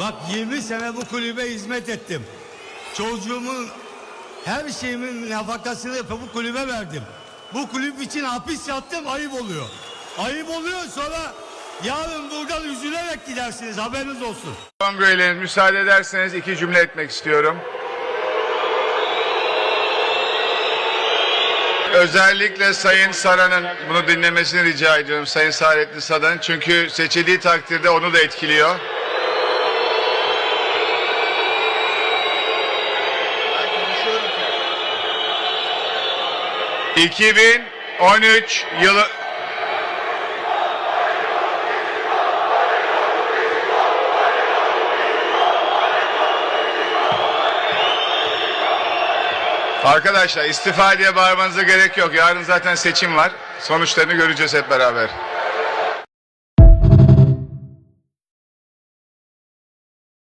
Bak 20 sene bu kulübe hizmet ettim. Çocuğumun her şeyimin nafakasını bu kulübe verdim. Bu kulüp için hapis yattım ayıp oluyor. Ayıp oluyor sonra yarın buradan üzülerek gidersiniz haberiniz olsun. Kongreyle müsaade ederseniz iki cümle etmek istiyorum. Özellikle Sayın Saran'ın bunu dinlemesini rica ediyorum Sayın Saadettin Saran'ın. Çünkü seçildiği takdirde onu da etkiliyor. ...2013 yılı... Arkadaşlar istifa diye bağırmanıza gerek yok. Yarın zaten seçim var. Sonuçlarını göreceğiz hep beraber.